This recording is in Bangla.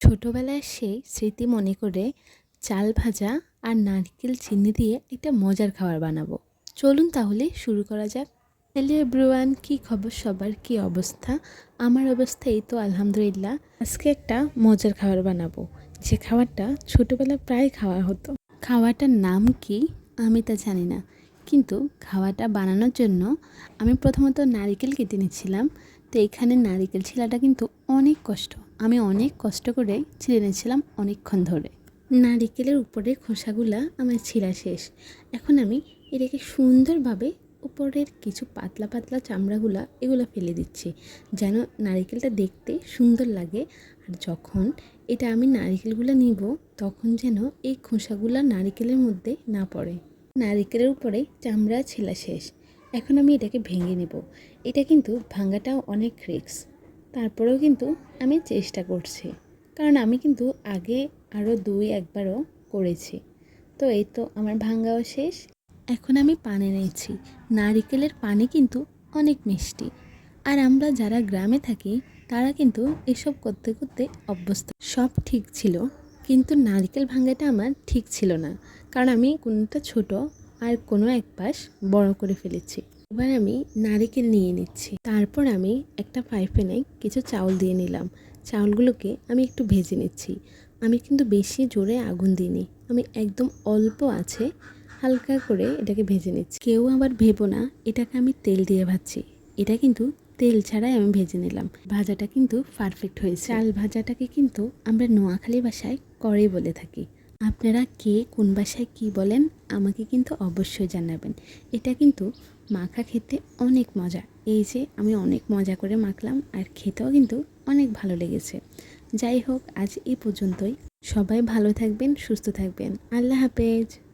ছোটোবেলায় সেই স্মৃতি মনে করে চাল ভাজা আর নারকেল চিনি দিয়ে একটা মজার খাবার বানাবো। চলুন তাহলে শুরু করা যাক। হ্যালো এভরিওয়ান, কী খবর? সবার কী অবস্থা? আমার অবস্থা এই তো, আলহামদুলিল্লাহ। আজকে একটা মজার খাবার বানাবো। যে খাবারটা ছোটোবেলায় প্রায় খাওয়া হতো। খাওয়াটার নাম কি আমি তা জানি না। কিন্তু খাওয়াটা বানানোর জন্য আমি প্রথমত নারিকেল কেটে নিচ্ছিলাম। তো এখানে নারিকেল ছিলাটা কিন্তু অনেক কষ্ট। আমি অনেক কষ্ট করে ছিলে নিয়েছিলাম অনেকক্ষণ ধরে। নারিকেলের উপরের খোসাগুলা আমার ছিঁড়া শেষ। এখন আমি এটাকে সুন্দরভাবে উপরের কিছু পাতলা পাতলা চামড়াগুলা এগুলো ফেলে দিচ্ছি, যেন নারিকেলটা দেখতে সুন্দর লাগে। আর যখন এটা আমি নারিকেলগুলো নিব, তখন যেন এই খোসাগুলা নারিকেলের মধ্যে না পড়ে। নারিকেলের উপরে চামড়া ছেলা শেষ। এখন আমি এটাকে ভেঙে নেব। এটা কিন্তু ভাঙাটাও অনেক রিক্স তারপরেও কিন্তু আমি চেষ্টা করছি। কারণ আমি কিন্তু আগে আরও দুই একবারও করেছি। তো এই তো আমার ভাঙ্গাও শেষ। এখন আমি পানি নিয়েছি। নারিকেলের পানি কিন্তু অনেক মিষ্টি। আর আমরা যারা গ্রামে থাকি, তারা কিন্তু এসব করতে করতে অভ্যস্ত। সব ঠিক ছিল, কিন্তু নারকেল ভাঙ্গাটা আমার ঠিক ছিল না। কারণ আমি কোনোটা ছোট আর কোনো এক পাশ বড় করে ফেলেছি। এবার আমি নারিকেল নিয়ে নিচ্ছি। তারপর আমি একটা ফ্রাই প্যানে কিছু চাউল দিয়ে নিলাম। চাউলগুলোকে আমি একটু ভেজে নিচ্ছি। আমি কিন্তু বেশি জোরে আগুন দিইনি। আমি একদম অল্প আছে, হালকা করে এটাকে ভেজে নিচ্ছি। কেউ আবার ভেবো না, এটাকে আমি তেল দিয়ে ভাজছি। এটা কিন্তু তেল ছাড়াই আমি ভেজে নিলাম। ভাজাটা কিন্তু পারফেক্ট হয়েছে। চাল ভাজাটাকে কিন্তু আমরা নোয়াখালী ভাষায় করে বলে থাকি। আপনারা কে, কোন ভাষায় কী বলেন, আমাকে কিন্তু অবশ্যই জানাবেন। এটা কিন্তু মাখা খেতে অনেক মজা। এই যে আমি অনেক মজা করে মাখলাম আর খেতেও কিন্তু অনেক ভালো লেগেছে। যাই হোক, আজ এ পর্যন্তই। সবাই ভালো থাকবেন, সুস্থ থাকবেন। আল্লাহ হাফেজ।